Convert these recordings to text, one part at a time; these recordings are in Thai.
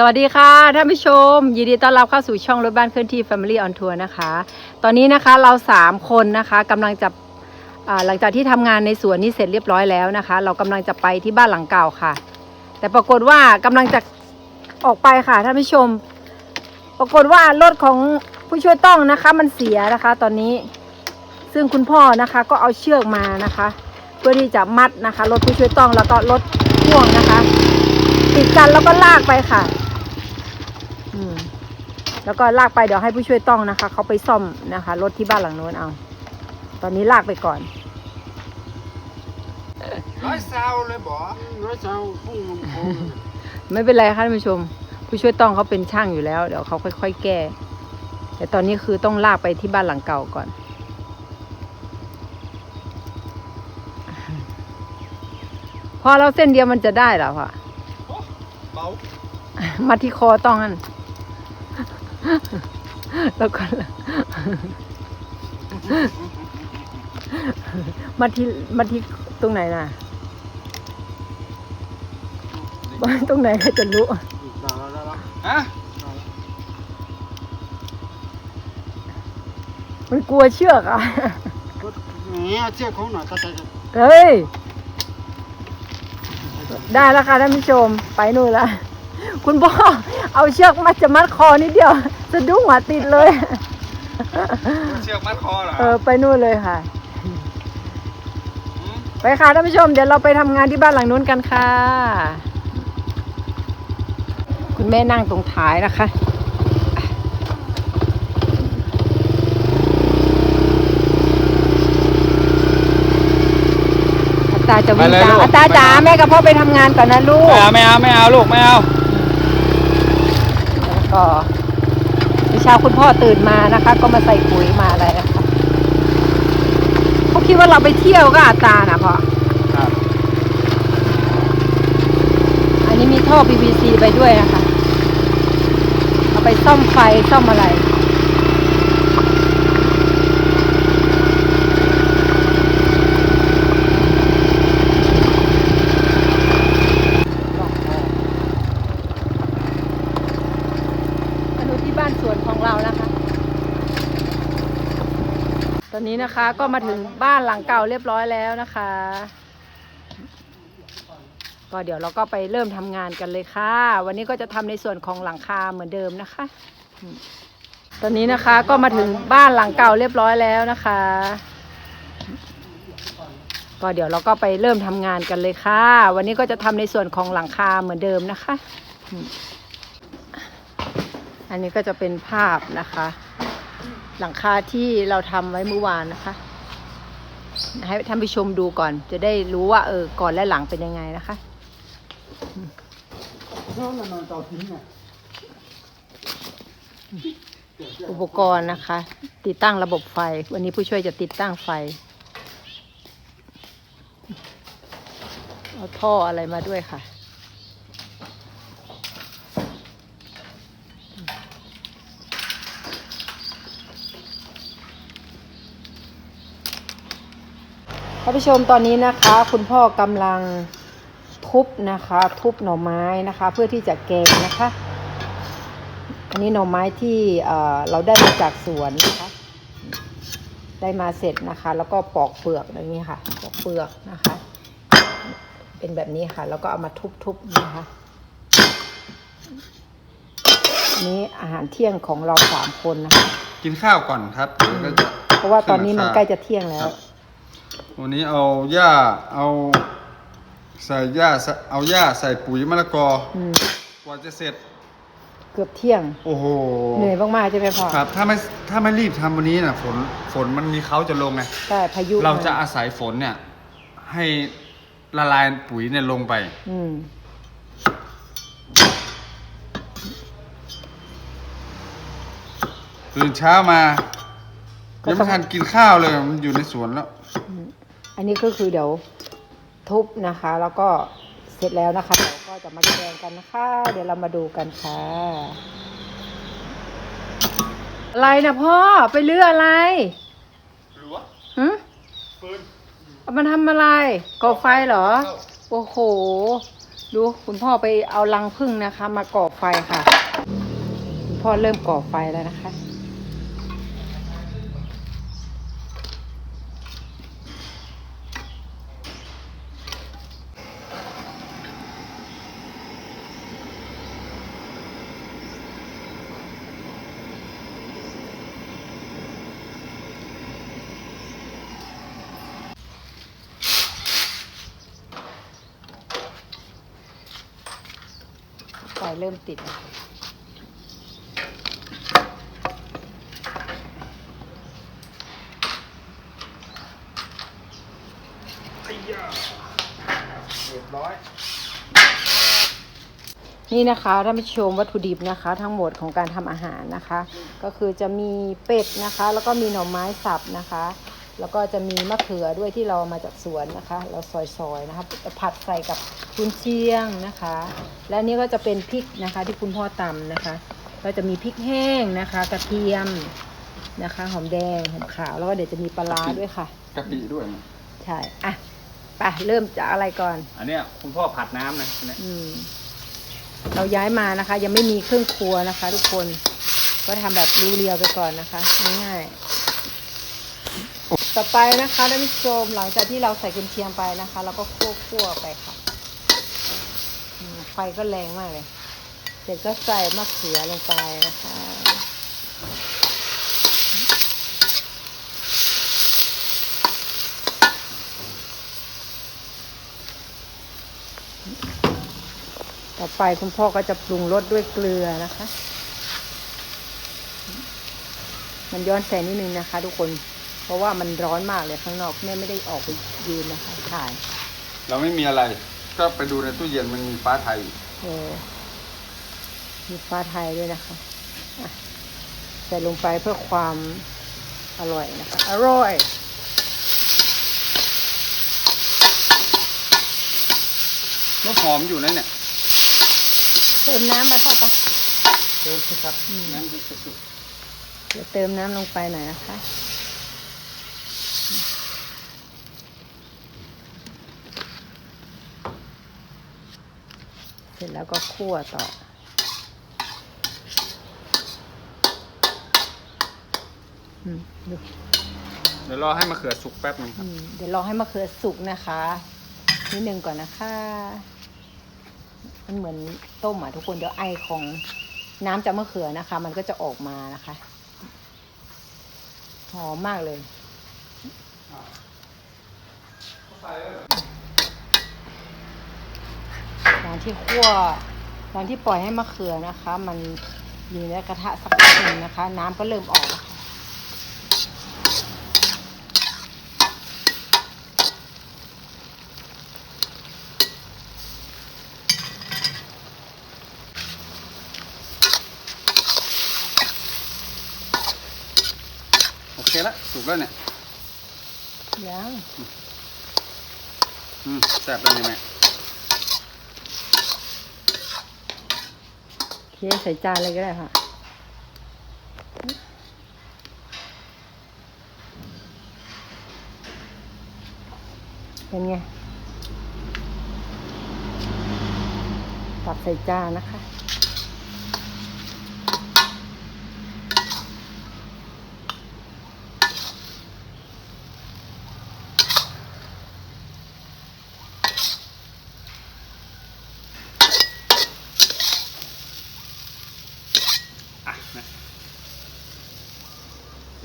สวัสดีค่ะท่านผู้ชม ยินดีต้อนรับเข้าสู่ช่องรถบ้านเคลื่อนที่ Family on Tour นะคะ ตอนนี้นะคะเราสามคนนะคะกำลังจะอ่าหลังจากที่ทำงานในสวนนี้เสร็จเรียบร้อยแล้วนะคะ เรากำลังจะไปที่บ้านหลังเก่าค่ะ แต่ปรากฏว่ากำลังจะออกไปค่ะท่านผู้ชม ปรากฏว่ารถของผู้ช่วยต้องนะคะมันเสียนะคะ ตอนนี้ซึ่งคุณพ่อนะคะก็เอาเชือกมานะคะ เพื่อที่จะมัดนะคะรถผู้ช่วยต้องแล้วก็รถพ่วงนะคะ ติดกันแล้วก็ลากไปค่ะ แล้วก็ลากไปเดี๋ยวให้ผู้ช่วยต้องนะคะเขาไปซ่อมนะคะรถที่บ้านหลังโน้นเอา ตอนนี้ลากไปก่อน ร้อยซาวเลยบ่ร้อยเช้าพุ่งลงโค้งไม่เป็นไรค่ะท่านผู้ชม ผู้ช่วยต้องเขาเป็นช่างอยู่แล้ว เดี๋ยวเขาค่อย ๆ แก้ แต่ตอนนี้คือต้องลากไปที่บ้านหลังเก่าก่อน พอเราเส้นเดียวมันจะได้เหรอพ่อเบา มาที่คอต้องนั่น แล้วก็มาที่มาที่ตรงไหนน่ะตรงไหนใครจะรู้ด่าแล้วแล้วฮะมันกลัวเชือกอะก็เงี้ยเชือกเขาหน่อยตาใจเฮ้ย ได้แล้วค่ะท่านผู้ชม ไปนู่นละ คุณพ่อเอาเชือกมาจะมัดคอนิดเดียวสะดุ้งหัวติดเลย เชือกมัดคอเหรอเออไปนู่นเลยค่ะมไปค่ะท่านผู้ชม เดี๋ยวเราไปทำงานที่บ้านหลังนู้นกันค่ะ คุณแม่นั่งตรงท้ายนะคะอาตาจะวิ่งตามอาตาจ๋าแม่กับพ่อไปทำงานก่อนนะลูก ไม่เอาไม่เอาไม่เอาลูกไม่เอา แล้วก็เมื่อเช้าคุณพ่อตื่นมานะคะ ก็มาใส่ปุ๋ยมาอะไรนะคะเขาคิดว่าเราไปเที่ยวก็อาตานะพ่อครับอันนี้มีท่อ PVC ไปด้วยนะคะ เอาไปซ่อมไฟซ่อมอะไร มาดูที่บ้านสวนของเรานะคะ ตอ นี้นะคะก็มาถึงบ้านหลังเก่าเรียบร้อยแล้วนะคะ ก็เดี๋ยวเราก็ไปเริ่มทำงานกันเลยค่ะ วันนี้ก็จะทำในส่วนของหลังคาเหมือนเดิมนะคะ ตอนนี้นะคะก็มาถึงบ้านหลังเก่าเรียบร้อยแล้วนะคะ ก็เดี๋ยวเราก็ไปเริ่มทำงานกันเลยค่ะ วันนี้ก็จะทำในส่วนของหลังคาเหมือนเดิมนะคะ อันนี้ก็จะเป็นภาพนะคะ หลังคาที่เราทำไว้เมื่อวานนะคะ ให้ท่านผู้ชมดูก่อน จะได้รู้ว่าเออก่อนและหลังเป็นยังไงนะคะเขานอนต่อทิ้งอะอุปกรณ์นะคะ ติดตั้งระบบไฟ วันนี้ผู้ช่วยจะติดตั้งไฟเอาท่ออะไรมาด้วยค่ะานผู้ชมตอนนี้นะคะ คุณพ่อกำลังทุบนะคะ ทุบหน่อไม้นะคะ เพื่อที่จะแกงนะคะ อันนี้หน่อไม้ที่เอ่อเราได้มาจากสวนนะคะ ได้มาเสร็จนะคะ แล้วก็ปอกเปลือกอย่างนี้ค่ะปอกเปลือกนะคะ เป็นแบบนี้ค่ะ แล้วก็เอามาทุบๆนะคะอันนี้อาหารเที่ยงของเราสามคนนะคะกินข้าวก่อนครับเดี๋ยวก็จะ เพราะว่าตอนนี้มันใกล้จะเที่ยงแล้ว วันนี้เอาหญ้าเอาใส่หญ้าใส่เอาหญ้าใส่ปุ๋ยมะละกออืมกว่าจะเสร็จ เกือบเที่ยง โอ้โหเหนื่อยมากๆใช่ไหมพ่อครับ ถ้าไม่ถ้าไม่รีบทำวันนี้น่ะฝนฝนมันมีเขาจะลงไงใช่พายุเราจะมอาศัยฝนเนี่ย ให้ละลายปุ๋ยเนี่ยลงไป อืมตื่นเช้ามายังไม่ทันกินข้าวเลยมันอยู่ในสวนแล้ว อันนี้ก็คือเดี๋ยวทุบนะคะ แล้วก็เสร็จแล้วนะคะเราก็จะมาแกงกันนะคะ เดี๋ยวเรามาดูกันค่ะ อะไรนะพ่อไปเลืออะไรหรือวะหึปืนเอามาทำอะไรก่อไฟเหรอ โอ้โห ดูคุณพ่อไปเอารังผึ้งนะคะ มาก่อไฟค่ะ คุณพ่อเริ่มก่อไฟแล้วนะคะ ฟเริ่มติดแล้วค่ะเรียบร้อย นี่นะคะท่านผู้ชมวัตถุดิบนะคะ ทั้งหมดของการทำอาหารนะคะ ก็คือจะมีเป็ดนะคะ แล้วก็มีหน่อไม้สับนะคะ แล้วก็จะมีมะเขือด้วยที่เราเอามาจากสวนนะคะ เราซอยๆนะคะผัดใส่กับ กุนเชียงนะคะ และนี่ก็จะเป็นพริกนะคะที่คุณพ่อตำนะคะ ก็จะมีพริกแห้งนะคะ กระเทียมนะคะ หอมแดงหอมขาวแล้วก็เดี๋ยวจะมีปลาร้าด้วยค่ะกะปิด้วยนะใช่อะไปเริ่มจากอะไรก่อน อันเนี้ยคุณพ่อผัดน้ำนะอันเนี้ยอืม เราย้ายมานะคะ ยังไม่มีเครื่องครัวนะคะ ทุกคนก็ทำแบบเรียวๆไปก่อนนะคะง่ายๆต่อไปนะคะท่านผู้ชมหลังจากที่เราใส่กุนเชียงไปนะคะ เราก็คั่วๆไปค่ะอืมไฟก็แรงมากเลยเสร็จก็ใส่มะเขือลงไปนะคะ ต่อไปคุณพ่อก็จะปรุงรสด้วยเกลือนะคะ มันย้อนแสงนิดนึงนะคะ ทุกคน เพราะว่ามันร้อนมากเลยข้างนอกแม่ไม่ได้ออกไปยืนนะคะถ่าย เราไม่มีอะไร ก็ไปดูในตู้เย็นมันมีฟ้าไทยเออมีฟ้าไทยด้วยนะคะอะใส่ลงไปเพื่อความอร่อยนะคะ อร่อยก็หอมอยู่นั่นเนี่ยเติมน้ำไปพ่อปะเติมสิครับอืมนั่นคือสุดเดี๋ยวเติมน้ำลงไปหน่อยนะคะ ร็จแล้วก็คั่วต่อ อืมดูเดี๋ยวรอให้มะเขือสุกแป๊บหนึงคอืรับมเดี๋ยวรอให้มะเขือสุกนะคะนิดนึงก่อนนะคะ มันเหมือนต้มอะทุกคนเดี๋ยวไอของน้ำจากมะเขือนะคะ มันก็จะออกมานะคะหอมมากเลยตอน ที่คั่วตอนที่ปล่อยให้มะเขือนะคะ มันอยู่ในกระทะสักพักหนึ่งนะคะ น้ำก็เริ่มออกแล้วค่ะโอเคละสุกแล้วเนี่ยยังอืมแซ่บแล้วนี่แม่ โอ เคใส่จานเลยก็ได้ค่ะเป็นไงตักใส่จานนะคะ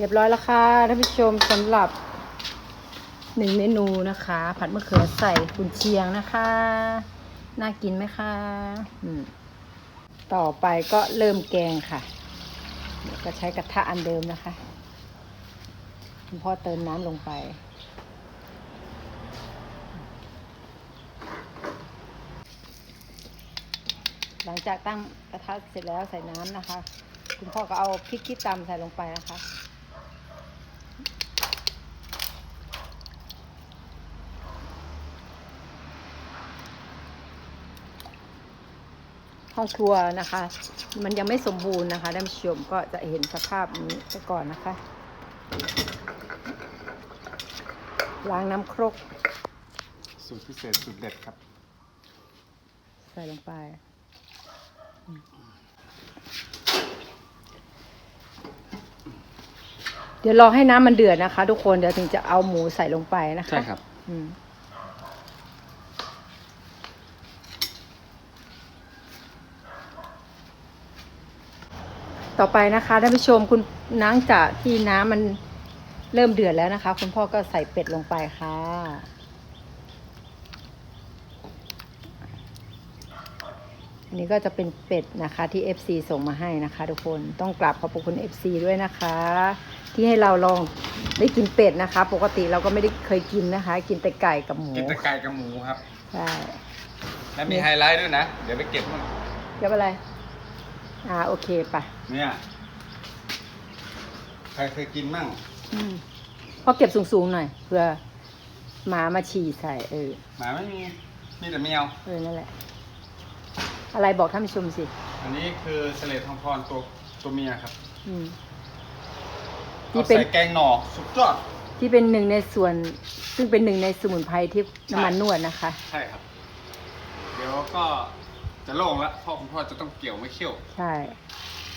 รียบร้อยแล้วค่ะท่านผู้ชมสำหรับหนึ่งเมนูนะคะ ผัดมะเขือใส่กุนเชียงนะคะ น่ากินไหมคะต่อไปก็เริ่มแกงค่ะก็ใช้กระทะอันเดิมนะคะคุณพ่อเติมน้ำลงไป หลังจากตั้งกระทะเสร็จแล้วใส่น้ำนะคะ คุณพ่อก็เอาพริกที่ตำใส่ลงไปนะคะ ห้องครัวนะคะ มันยังไม่สมบูรณ์นะคะท่านผู้ชมก็จะเห็นสภาพนี้ไปก่อนนะคะล้างน้ำครก สูตรพิเศษสูตรเด็ดครับ ใส่ลงไปอืมเดี๋ยวรอให้น้ำมันเดือดนะคะ ทุกคนเดี๋ยวถึงจะเอาหมูใส่ลงไปนะคะใช่ครับ อืม ต่อไปนะคะท่านผู้ชมคุณน้ำจากที่น้ำมันเริ่มเดือดแล้วนะคะ คุณพ่อก็ใส่เป็ดลงไปค่ะ อันนี้ก็จะเป็นเป็ดนะคะที่ FC ส่งมาให้นะคะ ทุกคนต้องกราบขอบพระคุณ FC ด้วยนะคะ ที่ให้เราลองได้กินเป็ดนะคะ ปกติเราก็ไม่ได้เคยกินนะคะ กินแต่ไก่กับหมูกินแต่ไก่กับหมูครับ ใช่และมีไฮไลท์ด้วยนะ เดี๋ยวไปเก็บมันเรียกว่าอะไร อ่าโอเคไปเนี่ย ใครเคยกินมั่งอืมพอเก็บสูงๆหน่อยเพื่อหมามาฉี่ใส่เออ หมาไม่มีมีแต่แมว เออ นั่นแหละ อะไรบอกท่านผู้ชมสิ อันนี้คือเสลดทองพรตัวตัวเมียครับอืมเอาที่เป็น ใส่แกงหน่อสุดยอด ที่เป็นหนึ่งในส่วน ซึ่งเป็นหนึ่งในสมุนไพรที่น้ำมันนวดนะคะ ใช่ครับ เดี๋ยวก็ จะโล่งละพ่อคุณพ่อจะต้องเกี่ยวไม่เขี้ยว ใช่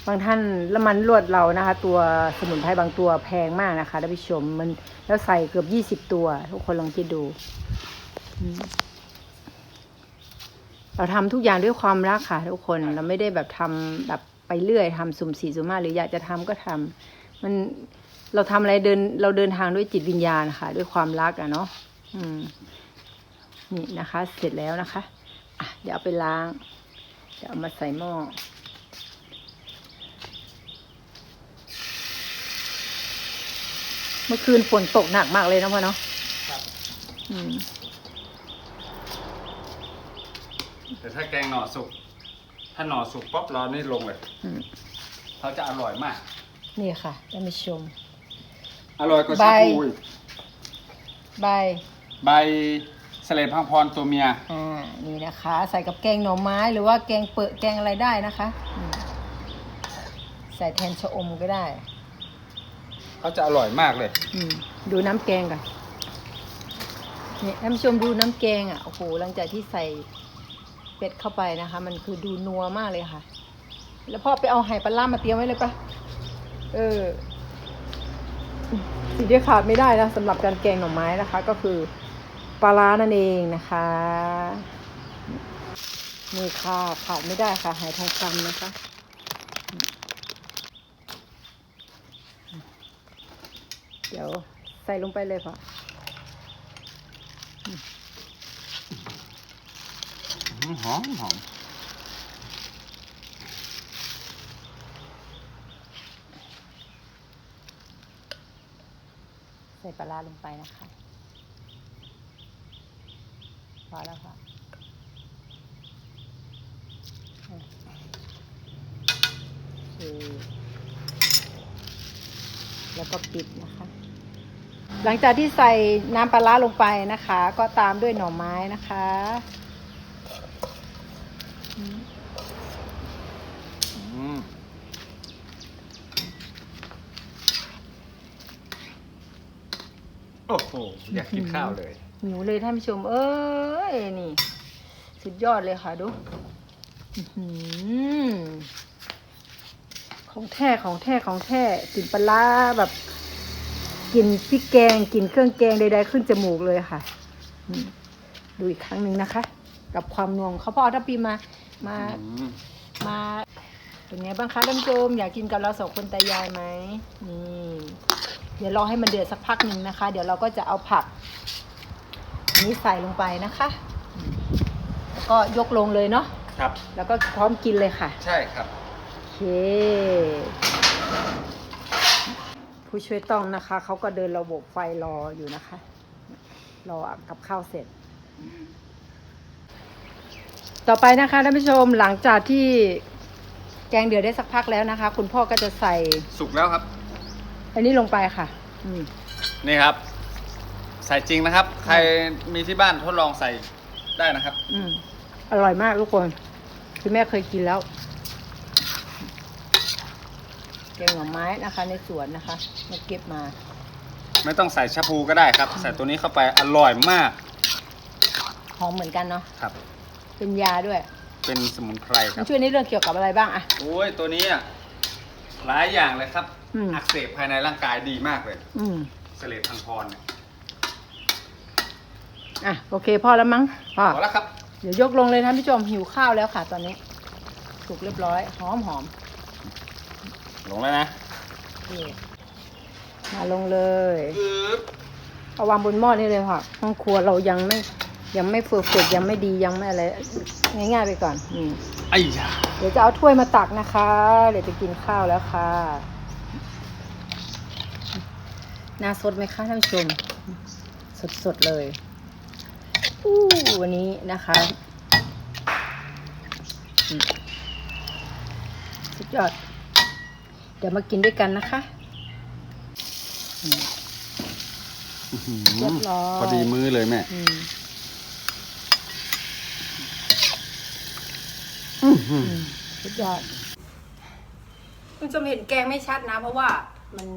บางท่านแล้วมันลวดเรานะคะ ตัวสมุนไพรบางตัวแพงมากนะคะท่านผู้ชมมันแล้วใส่เกือบยี่สิบ20ตัว ทุกคนลองคิดดูอืมเราทำทุกอย่างด้วยความรักค่ะ ทุกคนเราไม่ได้แบบทำแบบไปเรื่อยทำสุ่มสี่สุ่มห้าหรืออยากจะทำก็ทำมันเราทำอะไรเดิน เราเดินทางด้วยจิตวิญญาณค่ะ ด้วยความรักอะเนาะอืม นี่นะคะ เสร็จแล้วนะคะอะเดี๋ยวเอาไปล้าง เดี๋ยวเอามาใส่หม้อเมื่อคืนฝนตกหนักมากเลยนะพ่อเนาะครับอืมแต่ถ้าแกงหน่อสุก ถ้าหน่อสุกป๊อปเรานี่ลงเลยอืมเขาจะอร่อยมาก นี่ค่ะท่านผู้ชม อร่อยกว่าใบชาบูอีกใบ ใบ เสลดพังพรตัวเมีย อ่านี่นะคะ ใส่กับแกงหน่อไม้หรือว่าแกงเปอะแกงอะไรได้นะคะอืมใส่แทนชะอมก็ได้ เขาจะอร่อยมากเลย อืมดูน้ำแกงก่อนนี่ท่านผู้ชมดูน้ำแกงอะ โอ้โห หลังจากที่ใส่เป็ดเข้าไปนะคะ มันคือดูนัวมากเลยค่ะ แล้วพ่อไปเอาไหปลาล่ามาเตรียมไว้เลยปะเออสิ่งที่ขาดไม่ได้นะสำหรับการแกงหน่อไม้นะคะ ก็คือ ปลาร้านั่นเองนะคะ นี่ค่ะขาดไม่ได้ค่ะหายทองคำนะคะเดี๋ยวใส่ลงไปเลยค่ะหอมหอมใส่ปลาร้าลงไปนะคะพ อแล้วค่ะแล้วก็ปิดนะคะ หลังจากที่ใส่น้ำปลาร้าลงไปนะคะ ก็ตามด้วยหน่อไม้นะคะอืม อืม โอ้โหอยากกินข้าวเลย หิวเลยท่านผู้ชม เอ้ยนี่ สุดยอดเลยค่ะดูอื้อหือของแท้ของแท้ของแท้กลิ่นปลาร้าแบบกลิ่นพริกแกงกลิ่นเครื่องแกงใดๆขึ้นจมูกเลยค่ะอืมดูอีกครั้งหนึ่งนะคะ กับความนวงเขาพ่อเอาทัพพีมามาอืมมาเป็นไงบ้างคะท่านผู้ชมอยากกินกับเราสองคนตายายไหมนี่ เดี๋ยวรอให้มันเดือดสักพักหนึ่งนะคะ เดี๋ยวเราก็จะเอาผัก นี้ใส่ลงไปนะคะอืมแล้วก็ยกลงเลยเนาะครับ แล้วก็พร้อมกินเลยค่ะ ใช่ครับ โอเค ผู้ช่วยต้องนะคะ เขาก็เดินระบบไฟรออยู่นะคะ รอกับข้าวเสร็จ ต่อไปนะคะท่านผู้ชมหลังจากที่แกงเดือดได้สักพักแล้วนะคะ คุณพ่อก็จะใส่สุกแล้วครับ อันนี้ลงไปค่ะอืมนี่ครับ ใส่จริงนะครับ ใครมีที่บ้านทดลองใส่ได้นะครับ อืมอร่อยมากทุกคนคือแม่เคยกินแล้วแกงหน่อไม้นะคะ ในสวนนะคะมาเก็บมา ไม่ต้องใส่ชะพูก็ได้ครับ ใส่ตัวนี้เข้าไปอร่อยมากหอมเหมือนกันเนาะครับ เป็นยาด้วย เป็นสมุนไพรคมัรันบช่วยในเรื่องเกี่ยวกับอะไรบ้างอะ โอ้ยตัวนี้อะหลายอย่างเลยครับ อืมอักเสบภายในร่างกายดีมากเลยอืมเสลดทางพรเนี่ยอะโอเคพอแล้วมั้งพอพอแล้วครับ เดี๋ยวยกลงเลยท่านผู้ชมหิวข้าวแล้วค่ะ ตอนนี้สุกเรียบร้อยหอมหอมลงแล้วนะนี่มาลงเลยปึ๊บเอาวางบนหม้อนี่เลยค่ะห้องครัวเรายังไม่ยังไม่เฟื่อๆยังไม่ดียังไม่อะไรง่ายๆไปก่อนอืม ไอ้ยา เดี๋ยวจะเอาถ้วยมาตักนะคะ เดี๋ยวจะกินข้าวแล้วค่ะ น่าสดไหมคะท่านผู้ชม สดๆเลยอู้วันนี้นะคะอืมสุดยอด เดี๋ยวมากินด้วยกันนะคะอืมเรียบร้อยพอดีมือเลยแม่อืมอื้อหือสุดยอดคุณผู้ชมเห็นแกงไม่ชัดนะ เพราะว่ามัน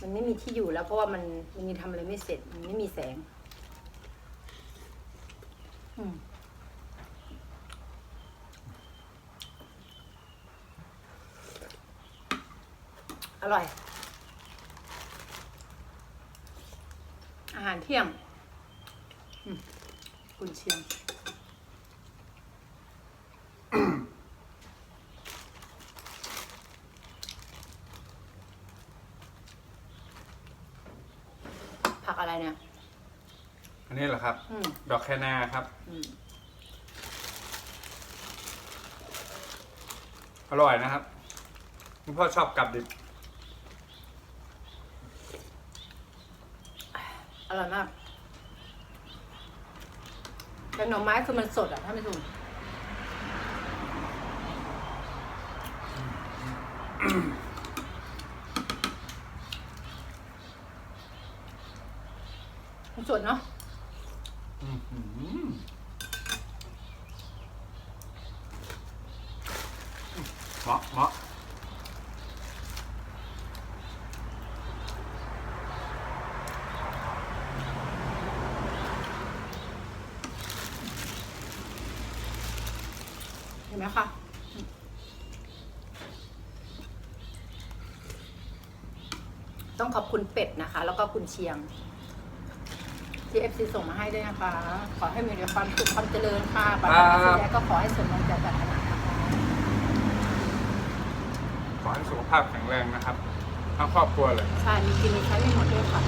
มันไม่มีที่อยู่แล้วเพราะว่ามันมันยังทำอะไรไม่เสร็จ มันไม่มีแสง อืมอร่อย อาหารเที่ยง อืมกุนเชียง ผักอะไรเนี่ย อันนี้เหรอ ครับ อืมดอกแคนาครับ อืมอร่อยนะครับ คุณพ่อชอบกับดิบอร่อยมากแต่หน่อไม้คือมันสดอะถ้าไม่ถูกมันสดเนาะ อื้อหือเหมาะเหมาะ เห็นไหมคะต้อง ขอบคุณเป็ดนะคะ แล้วก็คุณเชียงที่เอฟซีส่งมาให้ด้วยนะคะ ขอให้มีแต่ความสุขความเจริญค่ะปรารถนาสิ่งใดก็ขอให้สมดังใจปรารถนานะคะขอให้สุขภาพแข็งแรงนะครับทั้งครอบครัวเลย ใช่มีกินมีใช้ไม่หมดด้วยค่ะ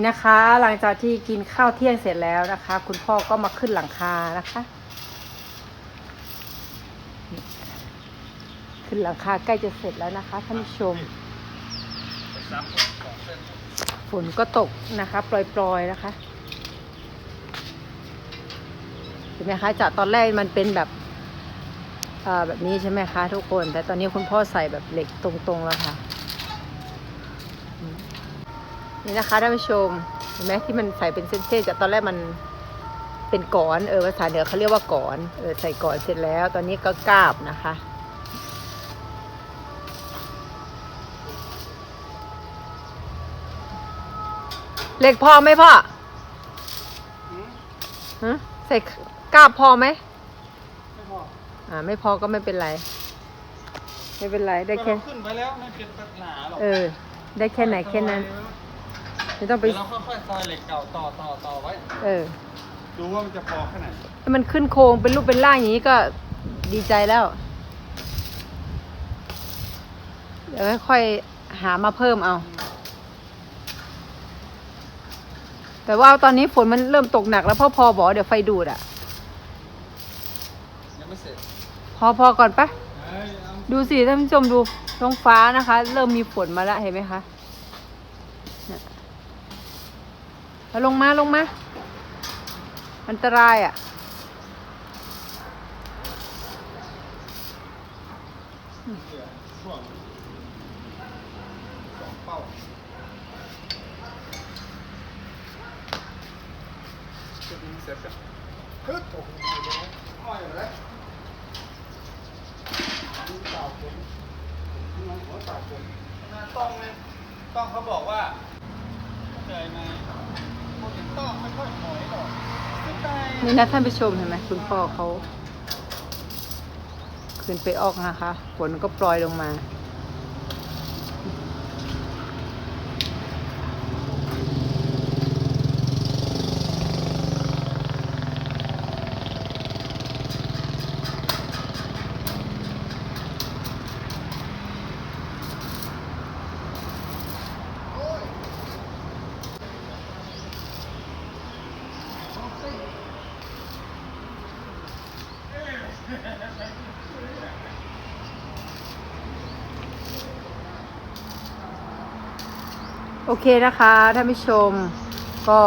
นี่นะคะ หลังจากที่กินข้าวเที่ยงเสร็จแล้วนะคะ คุณพ่อก็มาขึ้นหลังคานะคะ ขึ้นหลังคาใกล้จะเสร็จแล้วนะคะท่านผู้ชม ฝนก็ตกนะคะ ปล่อยๆนะคะเห็นไหมคะจากตอนแรกมันเป็นแบบแบบนี้ใช่ไหมคะ ทุกคน แต่ตอนนี้คุณพ่อใส่แบบเหล็กตรงๆแล้วค่ะ นี่นะคะท่านผู้ชมเห็นไหมที่มันใส่เป็นเส้นๆจากตอนแรกมันเป็นก้อนเออภาษาเหนือเขาเรียกว่าก้อนเออใส่ก้อนเสร็จแล้ว ตอนนี้ก็กราบนะคะเหล็กพอไหมพ่อฮะใส่กราบพอไหมไม่พออ่าไม่พอก็ไม่เป็นไร ไม่เป็นไรได้แค่เราขึ้นไปแล้วไม่เป็นปัญหาหรอกเออ ได้แค่ไหนแค่นั้น ไม่ต้องไป เดี๋ยวเราค่อยๆซอยเหล็กเก่าต่อต่อต่อไว้ เออดูว่ามันจะพอแค่ไหนถ้ามันขึ้นโครงเป็นรูปเป็นร่างอย่างนี้ก็ดีใจแล้ว เดี๋ยวค่อยๆหามาเพิ่มเอา แต่ว่าตอนนี้ฝนมันเริ่มตกหนักแล้วพ่อพอบอกว่าเดี๋ยวไฟดูดอะ ยังไม่เสร็จพอพอก่อนปะเอ้ยเอา ดูสิท่านผู้ชมดูท้องฟ้านะคะ เริ่มมีฝนมาแล้วเห็นไหมคะเนี่ย เอาลงมาลงมา อันตรายอะเหลือช่วงสองเป้า เสร็จก็ฮึดโอ้โหอ้อยอยู่แล้วต้องเลยต้องเขาบอกว่าเข้าใจไหมพวกเห็นต้องไม่ค่อยถอยหรอกขึ้นได้ นะท่านผู้ชมเห็นไหมคุณพ่อเขาขึ้นไปออกนะคะฝนก็ปล่อยลงมา โอเคนะคะท่านผู้ชมก็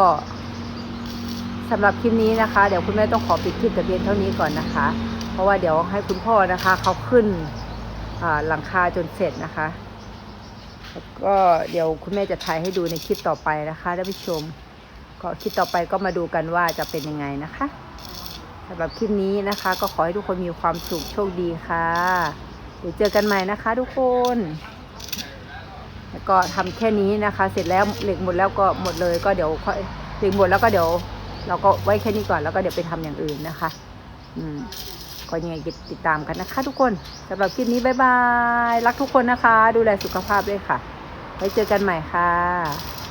สำหรับคลิปนี้นะคะ เดี๋ยวคุณแม่ต้องขอปิดคลิปแต่เพียงเท่านี้ก่อนนะคะ เพราะว่าเดี๋ยวให้คุณพ่อนะคะ เขาขึ้นหลังคาจนเสร็จนะคะแล้วก็เดี๋ยวคุณแม่จะถ่ายให้ดูในคลิปต่อไปนะคะท่านผู้ชม ก็คลิปต่อไปก็มาดูกันว่าจะเป็นยังไงนะคะสำหรับคลิปนี้นะคะ ก็ขอให้ทุกคนมีความสุขโชคดีค่ะ เดี๋ยวเจอกันใหม่นะคะ ทุกคน แล้วก็ทำแค่นี้นะคะ เสร็จแล้วเหล็กหมดแล้วก็หมดเลย ก็เดี๋ยวค่อยเหล็กหมดแล้วก็เดี๋ยว เราก็ไว้แค่นี้ก่อนแล้วก็เดี๋ยวไปทำอย่างอื่นนะคะ อืมก็ยังไงติดตามกันนะคะ ทุกคนสำหรับคลิปนี้บ๊ายบายรักทุกคนนะคะ ดูแลสุขภาพด้วยค่ะไว้เจอกันใหม่ค่ะ